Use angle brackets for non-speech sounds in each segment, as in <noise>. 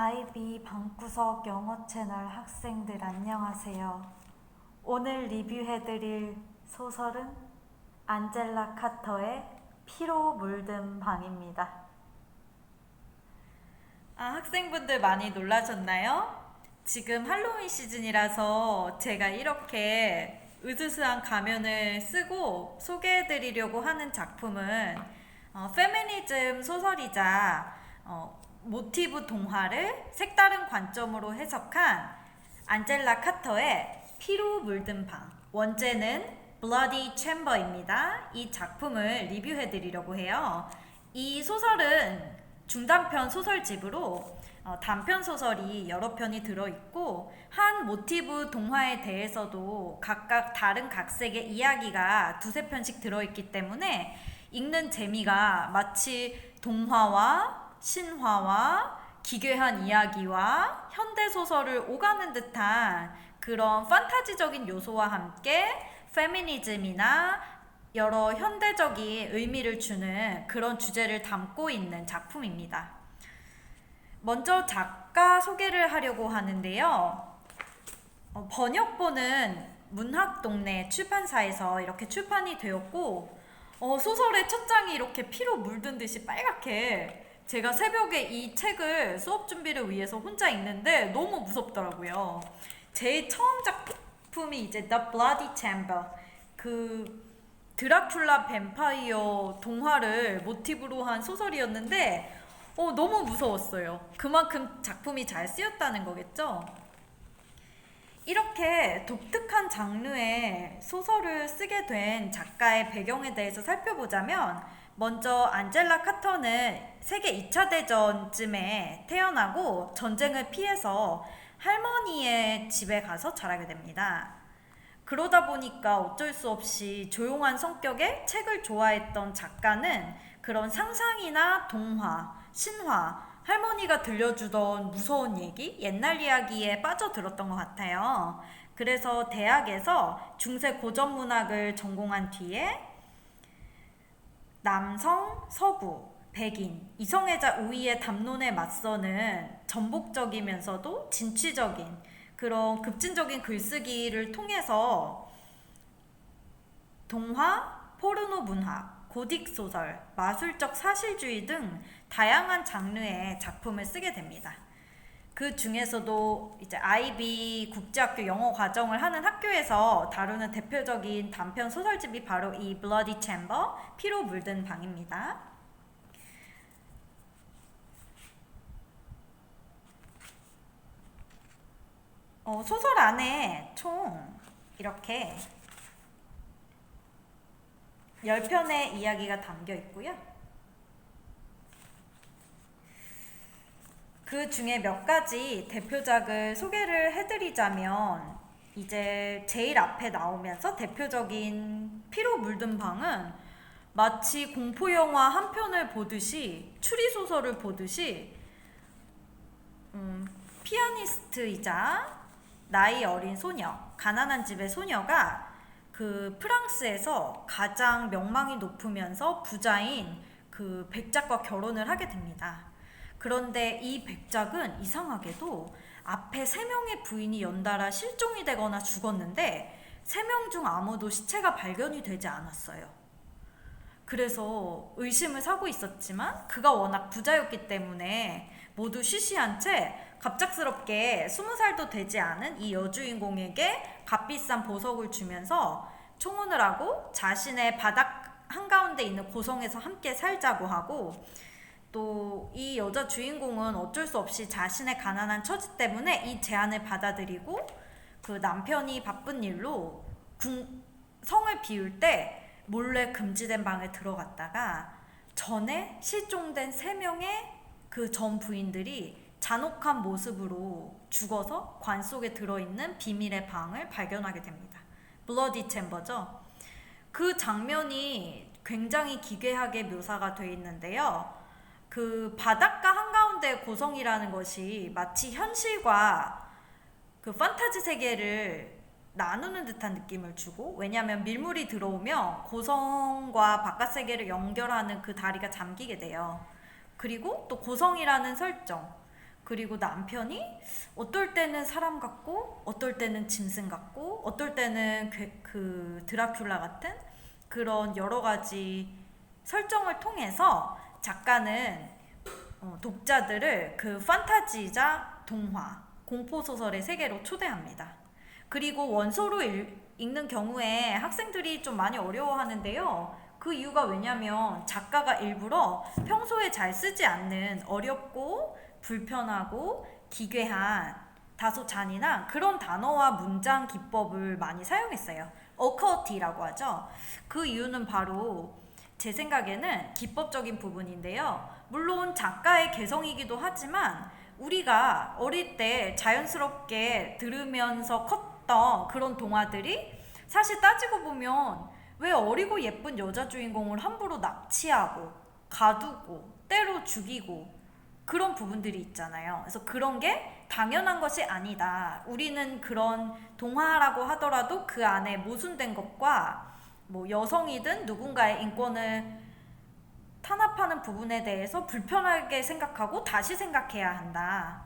IB 방구석 영어 채널 학생들 안녕하세요. 오늘 리뷰해드릴 소설은 안젤라 카터의 피로 물든 방입니다. 아, 학생분들 많이 놀라셨나요? 지금 할로윈 시즌이라서 제가 이렇게 으스스한 가면을 쓰고 소개해드리려고 하는 작품은 어, 페미니즘 소설이자 어, 모티브 동화를 색다른 관점으로 해석한 안젤라 카터의 피로 물든 방 원제는 Bloody Chamber입니다. 이 작품을 리뷰해 드리려고 해요. 이 소설은 중단편 소설집으로 어, 단편 소설이 여러 편이 들어있고 한 모티브 동화에 대해서도 각각 다른 각색의 이야기가 두세 편씩 들어있기 때문에 읽는 재미가 마치 동화와 신화와 기괴한 이야기와 현대 소설을 오가는 듯한 그런 판타지적인 요소와 함께 페미니즘이나 여러 현대적인 의미를 주는 그런 주제를 담고 있는 작품입니다. 먼저 작가 소개를 하려고 하는데요. 어, 번역본은 문학동네 출판사에서 이렇게 출판이 되었고 어, 소설의 첫 장이 이렇게 피로 물든 듯이 빨갛게 제가 새벽에 이 책을 수업 준비를 위해서 혼자 읽는데 너무 무섭더라고요. 제 처음 작품이 이제 The Bloody Chamber 그 드라큘라 뱀파이어 동화를 모티브로 한 소설이었는데 어, 너무 무서웠어요. 그만큼 작품이 잘 쓰였다는 거겠죠? 이렇게 독특한 장르의 소설을 쓰게 된 작가의 배경에 대해서 살펴보자면 먼저 안젤라 카터는 세계 2차 대전쯤에 태어나고 전쟁을 피해서 할머니의 집에 가서 자라게 됩니다. 그러다 보니까 어쩔 수 없이 조용한 성격의 책을 좋아했던 작가는 그런 상상이나 동화, 신화, 할머니가 들려주던 무서운 얘기, 옛날 이야기에 빠져들었던 것 같아요. 그래서 대학에서 중세 고전 문학을 전공한 뒤에 남성, 서구, 백인, 이성애자 우위의 담론에 맞서는 전복적이면서도 진취적인 그런 급진적인 글쓰기를 통해서 동화, 포르노 문학, 고딕 소설, 마술적 사실주의 등 다양한 장르의 작품을 쓰게 됩니다. 그 중에서도 이제 IB 국제학교 영어 과정을 하는 학교에서 다루는 대표적인 단편 소설집이 바로 이 Bloody Chamber, 피로 물든 방입니다. 어, 소설 안에 총 이렇게 10편의 이야기가 담겨 있고요. 그 중에 몇 가지 대표작을 소개를 해드리자면 이제 제일 앞에 나오면서 대표적인 피로 물든 방은 마치 공포 영화 한 편을 보듯이 추리 소설을 보듯이 음, 피아니스트이자 나이 어린 소녀, 가난한 집의 소녀가 그 프랑스에서 가장 명망이 높으면서 부자인 그 백작과 결혼을 하게 됩니다. 그런데 이 백작은 이상하게도 앞에 세 명의 부인이 연달아 실종이 되거나 죽었는데 세 명 중 아무도 시체가 발견이 되지 않았어요. 그래서 의심을 사고 있었지만 그가 워낙 부자였기 때문에 모두 쉬쉬한 채 갑작스럽게 스무 살도 되지 않은 이 여주인공에게 값비싼 보석을 주면서 청혼을 하고 자신의 바닥 한가운데 있는 고성에서 함께 살자고 하고 또 이 여자 주인공은 어쩔 수 없이 자신의 가난한 처지 때문에 이 제안을 받아들이고 그 남편이 바쁜 일로 궁, 성을 비울 때 몰래 금지된 방에 들어갔다가 전에 실종된 세 명의 그 전 부인들이 잔혹한 모습으로 죽어서 관 속에 들어있는 비밀의 방을 발견하게 됩니다. 블러디 챔버죠. 그 장면이 굉장히 기괴하게 묘사가 되어 있는데요. 그 바닷가 한가운데 고성이라는 것이 마치 현실과 그 판타지 세계를 나누는 듯한 느낌을 주고 왜냐하면 밀물이 들어오면 고성과 바깥 세계를 연결하는 그 다리가 잠기게 돼요. 그리고 또 고성이라는 설정 그리고 남편이 어떨 때는 사람 같고 어떨 때는 짐승 같고 어떨 때는 그, 그 드라큘라 같은 그런 여러 가지 설정을 통해서 작가는 어, 독자들을 그 판타지자 동화 공포 소설의 세계로 초대합니다. 그리고 원서로 읽, 읽는 경우에 학생들이 좀 많이 어려워하는데요. 그 이유가 왜냐면 작가가 일부러 평소에 잘 쓰지 않는 어렵고 불편하고 기괴한 다소 잔인한 그런 단어와 문장 기법을 많이 사용했어요. 어커티라고 하죠. 그 이유는 바로 제 생각에는 기법적인 부분인데요. 물론 작가의 개성이기도 하지만 우리가 어릴 때 자연스럽게 들으면서 컸던 그런 동화들이 사실 따지고 보면 왜 어리고 예쁜 여자 주인공을 함부로 납치하고 가두고 때로 죽이고 그런 부분들이 있잖아요. 그래서 그런 게 당연한 것이 아니다. 우리는 그런 동화라고 하더라도 그 안에 모순된 것과 뭐 여성이든 누군가의 인권을 탄압하는 부분에 대해서 불편하게 생각하고 다시 생각해야 한다.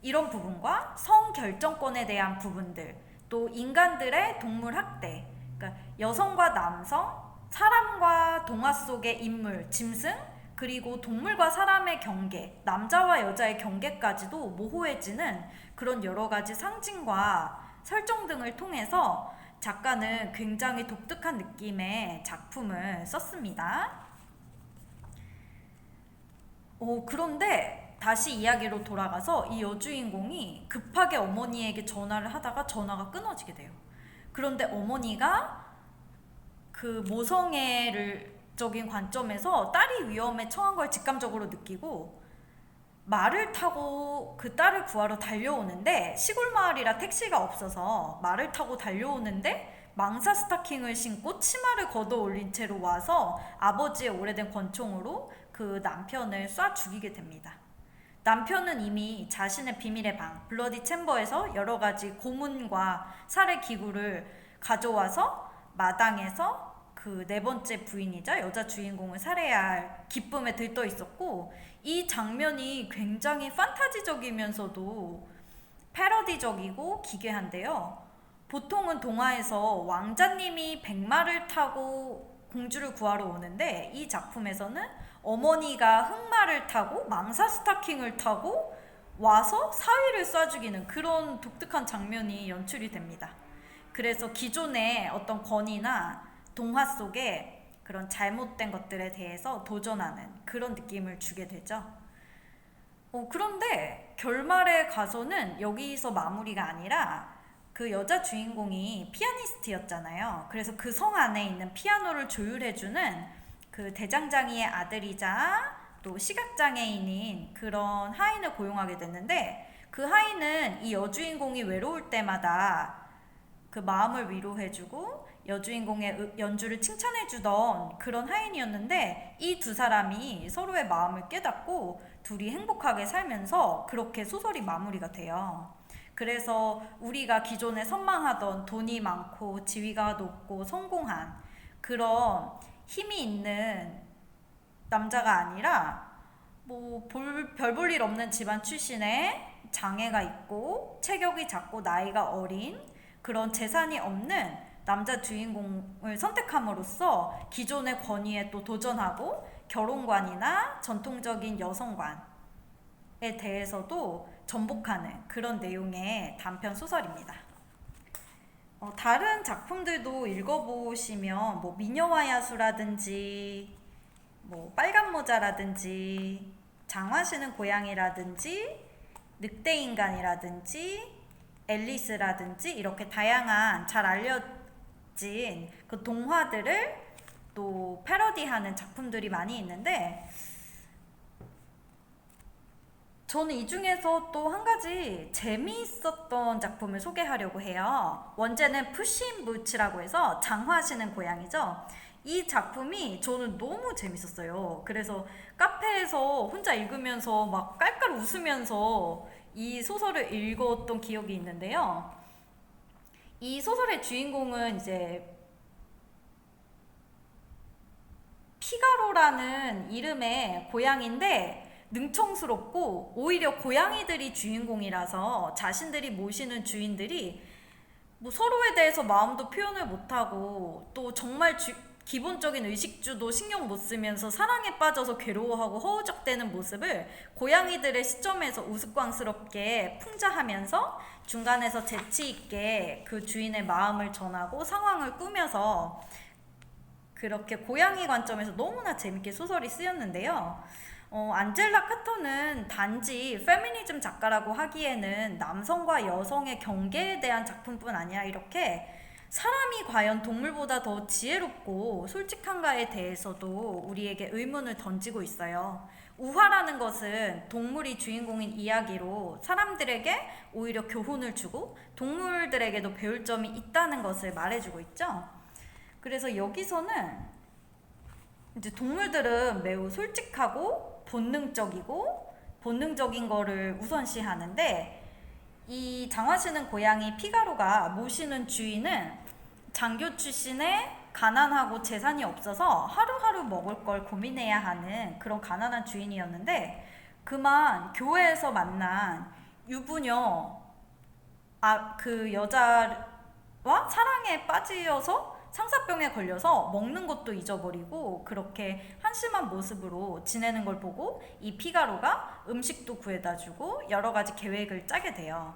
이런 부분과 성 결정권에 대한 부분들, 또 인간들의 동물 학대, 그러니까 여성과 남성, 사람과 동화 속의 인물, 짐승, 그리고 동물과 사람의 경계, 남자와 여자의 경계까지도 모호해지는 그런 여러 가지 상징과 설정 등을 통해서 작가는 굉장히 독특한 느낌의 작품을 썼습니다. 어, 그런데 다시 이야기로 돌아가서 이 여주인공이 급하게 어머니에게 전화를 하다가 전화가 끊어지게 돼요. 그런데 어머니가 그 모성애를 적인 관점에서 딸이 위험에 처한 걸 직감적으로 느끼고 말을 타고 그 딸을 구하러 달려오는데 시골 마을이라 택시가 없어서 말을 타고 달려오는데 망사 스타킹을 신고 치마를 걷어 올린 채로 와서 아버지의 오래된 권총으로 그 남편을 쏴 죽이게 됩니다. 남편은 이미 자신의 비밀의 방, 블러디 챔버에서 여러 가지 고문과 살해 기구를 가져와서 마당에서 그 네 번째 부인이자 여자 주인공을 살해할 기쁨에 들떠 있었고 이 장면이 굉장히 판타지적이면서도 패러디적이고 기괴한데요. 보통은 동화에서 왕자님이 백마를 타고 공주를 구하러 오는데 이 작품에서는 어머니가 흑마를 타고 망사 스타킹을 타고 와서 사위를 쏴 죽이는 그런 독특한 장면이 연출이 됩니다. 그래서 기존의 어떤 권위나 동화 속에 그런 잘못된 것들에 대해서 도전하는 그런 느낌을 주게 되죠. 어, 그런데 결말에 가서는 여기서 마무리가 아니라 그 여자 주인공이 피아니스트였잖아요. 그래서 그 성 안에 있는 피아노를 조율해주는 그 대장장이의 아들이자 또 시각장애인인 그런 하인을 고용하게 됐는데 그 하인은 이 여주인공이 외로울 때마다 그 마음을 위로해주고 여주인공의 연주를 칭찬해주던 그런 하인이었는데 이 두 사람이 서로의 마음을 깨닫고 둘이 행복하게 살면서 그렇게 소설이 마무리가 돼요. 그래서 우리가 기존에 선망하던 돈이 많고 지위가 높고 성공한 그런 힘이 있는 남자가 아니라 뭐 별 볼 일 없는 집안 출신의 장애가 있고 체격이 작고 나이가 어린 그런 재산이 없는 남자 주인공을 선택함으로써 기존의 권위에 또 도전하고 결혼관이나 전통적인 여성관에 대해서도 전복하는 그런 내용의 단편 소설입니다. 어, 다른 작품들도 읽어보시면 뭐 미녀와 야수라든지 뭐 빨간 모자라든지 장화시는 고양이라든지 늑대인간이라든지 앨리스라든지 이렇게 다양한 잘 알려 진 그 동화들을 또 패러디하는 작품들이 많이 있는데 저는 이 중에서 또 한 가지 재미있었던 작품을 소개하려고 해요. 원제는 푸신 부츠라고 해서 장화하시는 고양이죠. 이 작품이 저는 너무 재밌었어요. 그래서 카페에서 혼자 읽으면서 막 깔깔 웃으면서 이 소설을 읽었던 기억이 있는데요. 이 소설의 주인공은 이제 피가로라는 이름의 고양인데 능청스럽고 오히려 고양이들이 주인공이라서 자신들이 모시는 주인들이 뭐 서로에 대해서 마음도 표현을 못하고 또 정말 주- 기본적인 의식주도 신경 못 쓰면서 사랑에 빠져서 괴로워하고 허우적대는 모습을 고양이들의 시점에서 우스꽝스럽게 풍자하면서 중간에서 재치 있게 그 주인의 마음을 전하고 상황을 꾸며서 그렇게 고양이 관점에서 너무나 재밌게 소설이 쓰였는데요. 어, 안젤라 카터는 단지 페미니즘 작가라고 하기에는 남성과 여성의 경계에 대한 작품뿐 아니라 이렇게 사람이 과연 동물보다 더 지혜롭고 솔직한가에 대해서도 우리에게 의문을 던지고 있어요. 우화라는 것은 동물이 주인공인 이야기로 사람들에게 오히려 교훈을 주고 동물들에게도 배울 점이 있다는 것을 말해주고 있죠. 그래서 여기서는 이제 동물들은 매우 솔직하고 본능적이고 본능적인 거를 우선시하는데 이 장화시는 고양이 피가로가 모시는 주인은 장교 출신의 가난하고 재산이 없어서 하루하루 먹을 걸 고민해야 하는 그런 가난한 주인이었는데 그만 교회에서 만난 유부녀 아 그 여자와 사랑에 빠지어서 상사병에 걸려서 먹는 것도 잊어버리고 그렇게 한심한 모습으로 지내는 걸 보고 이 피가로가 음식도 구해다 주고 여러 가지 계획을 짜게 돼요.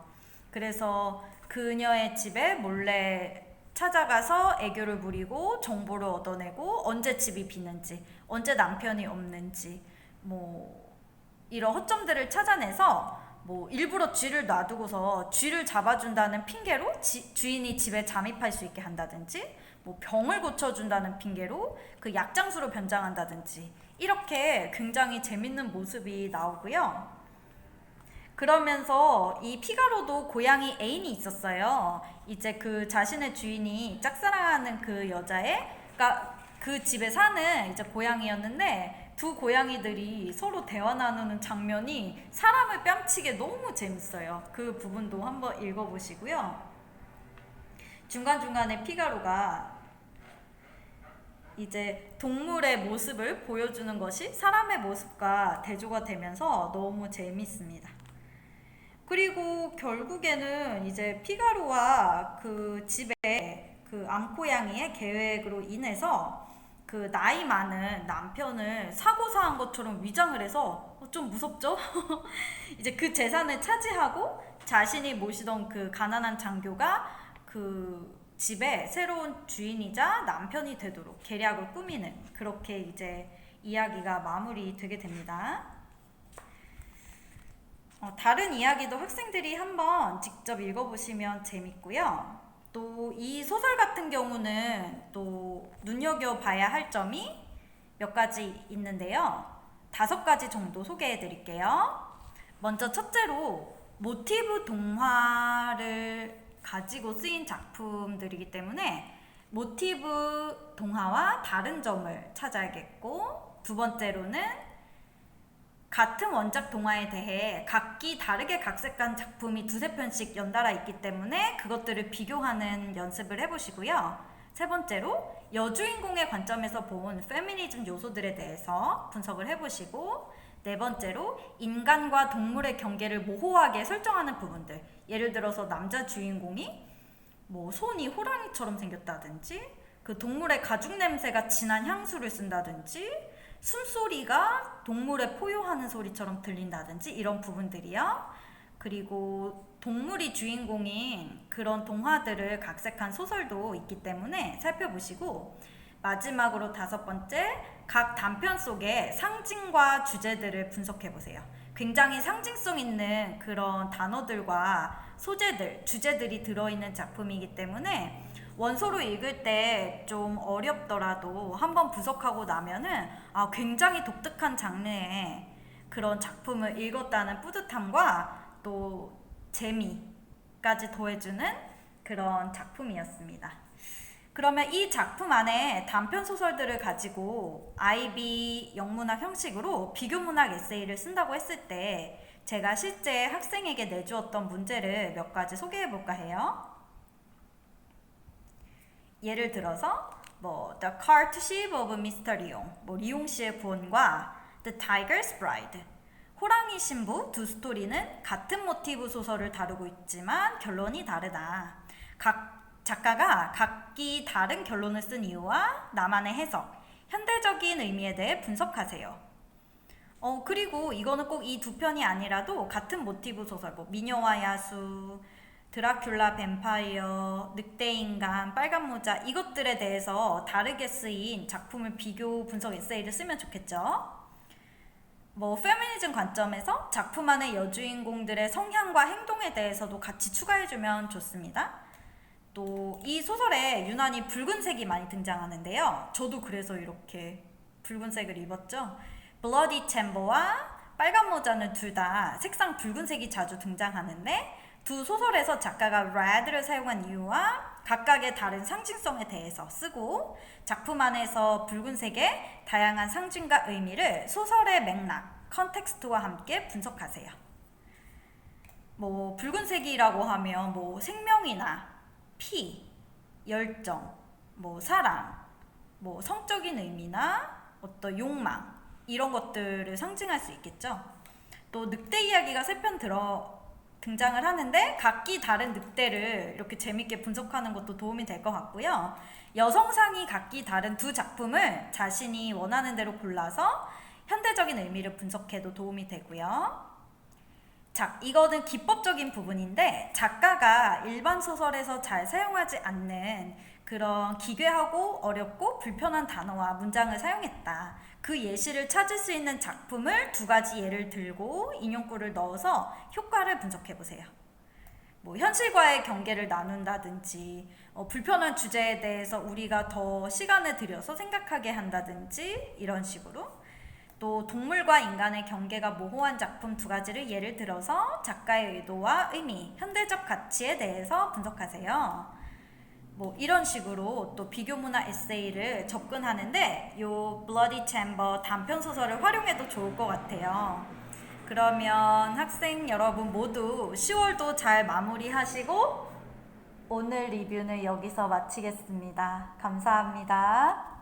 그래서 그녀의 집에 몰래 찾아가서 애교를 부리고 정보를 얻어내고 언제 집이 비는지 언제 남편이 없는지 뭐 이런 허점들을 찾아내서 뭐 일부러 쥐를 놔두고서 쥐를 잡아준다는 핑계로 지- 주인이 집에 잠입할 수 있게 한다든지 뭐 병을 고쳐준다는 핑계로 그 약장수로 변장한다든지 이렇게 굉장히 재밌는 모습이 나오고요. 그러면서 이 피가로도 고양이 애인이 있었어요. 이제 그 자신의 주인이 짝사랑하는 그 여자의, 그러니까 그 집에 사는 이제 고양이였는데 두 고양이들이 서로 대화 나누는 장면이 사람을 뺨치게 너무 재밌어요. 그 부분도 한번 읽어보시고요. 중간중간에 피가로가 이제 동물의 모습을 보여주는 것이 사람의 모습과 대조가 되면서 너무 재밌습니다. 그리고 결국에는 이제 피가로와 그 집에 그 암고양이의 계획으로 인해서 그 나이 많은 남편을 사고 사한 것처럼 위장을 해서 어, 좀 무섭죠? <laughs> 이제 그 재산을 차지하고 자신이 모시던 그 가난한 장교가 그 집에 새로운 주인이자 남편이 되도록 계략을 꾸미는 그렇게 이제 이야기가 마무리되게 됩니다. 어, 다른 이야기도 학생들이 한번 직접 읽어보시면 재밌고요. 또 이 소설 같은 경우는 또 눈여겨봐야 할 점이 몇 가지 있는데요. 다섯 가지 정도 소개해 드릴게요. 먼저 첫째로 모티브 동화를 가지고 쓰인 작품들이기 때문에 모티브 동화와 다른 점을 찾아야겠고 두 번째로는 같은 원작 동화에 대해 각기 다르게 각색한 작품이 두세 편씩 연달아 있기 때문에 그것들을 비교하는 연습을 해보시고요. 세 번째로 여주인공의 관점에서 본 페미니즘 요소들에 대해서 분석을 해보시고 네 번째로 인간과 동물의 경계를 모호하게 설정하는 부분들 예를 들어서 남자 주인공이 뭐 손이 호랑이처럼 생겼다든지 그 동물의 가죽 냄새가 진한 향수를 쓴다든지 숨소리가 동물의 포효하는 소리처럼 들린다든지 이런 부분들이요. 그리고 동물이 주인공인 그런 동화들을 각색한 소설도 있기 때문에 살펴보시고 마지막으로 다섯 번째 각 단편 속의 상징과 주제들을 분석해 보세요. 굉장히 상징성 있는 그런 단어들과 소재들, 주제들이 들어있는 작품이기 때문에 원서로 읽을 때 좀 어렵더라도 한번 분석하고 나면은 아, 굉장히 독특한 장르의 그런 작품을 읽었다는 뿌듯함과 또 재미까지 더해주는 그런 작품이었습니다. 그러면 이 작품 안에 단편 소설들을 가지고 IB 영문학 형식으로 비교문학 에세이를 쓴다고 했을 때 제가 실제 학생에게 내주었던 문제를 몇 가지 소개해 볼까 해요. 예를 들어서 뭐 The Courtship of Mr. 리옹, 뭐 리옹 씨의 구원과 The Tiger's Bride, 호랑이 신부 두 스토리는 같은 모티브 소설을 다루고 있지만 결론이 다르다. 각 작가가 각기 다른 결론을 쓴 이유와 나만의 해석, 현대적인 의미에 대해 분석하세요. 어 그리고 이거는 꼭 이 두 편이 아니라도 같은 모티브 소설 뭐 미녀와 야수, 드라큘라 뱀파이어, 늑대 인간, 빨간 모자 이것들에 대해서 다르게 쓰인 작품을 비교 분석 에세이를 쓰면 좋겠죠. 뭐 페미니즘 관점에서 작품 안의 여주인공들의 성향과 행동에 대해서도 같이 추가해주면 좋습니다. 또 이 소설에 유난히 붉은색이 많이 등장하는데요. 저도 그래서 이렇게 붉은색을 입었죠. 블러디 챔버와 빨간 모자는 둘 다 색상 붉은색이 자주 등장하는데 두 소설에서 작가가 red를 사용한 이유와 각각의 다른 상징성에 대해서 쓰고 작품 안에서 붉은색의 다양한 상징과 의미를 소설의 맥락, 컨텍스트와 함께 분석하세요. 뭐 붉은색이라고 하면 뭐 생명이나 피, 열정, 뭐 사랑, 뭐 성적인 의미나 어떤 욕망 이런 것들을 상징할 수 있겠죠. 또 늑대 이야기가 세 편 들어 등장을 하는데 각기 다른 늑대를 이렇게 재밌게 분석하는 것도 도움이 될 것 같고요. 여성상이 각기 다른 두 작품을 자신이 원하는 대로 골라서 현대적인 의미를 분석해도 도움이 되고요. 자, 이거는 기법적인 부분인데 작가가 일반 소설에서 잘 사용하지 않는 그런 기괴하고 어렵고 불편한 단어와 문장을 사용했다. 그 예시를 찾을 수 있는 작품을 두 가지 예를 들고 인용구를 넣어서 효과를 분석해 보세요. 뭐 현실과의 경계를 나눈다든지 어, 불편한 주제에 대해서 우리가 더 시간을 들여서 생각하게 한다든지 이런 식으로 또 동물과 인간의 경계가 모호한 작품 두 가지를 예를 들어서 작가의 의도와 의미, 현대적 가치에 대해서 분석하세요. 뭐 이런 식으로 또 비교 문화 에세이를 접근하는데 요 블러디 챔버 단편 소설을 활용해도 좋을 것 같아요. 그러면 학생 여러분 모두 10월도 잘 마무리하시고 오늘 리뷰는 여기서 마치겠습니다. 감사합니다.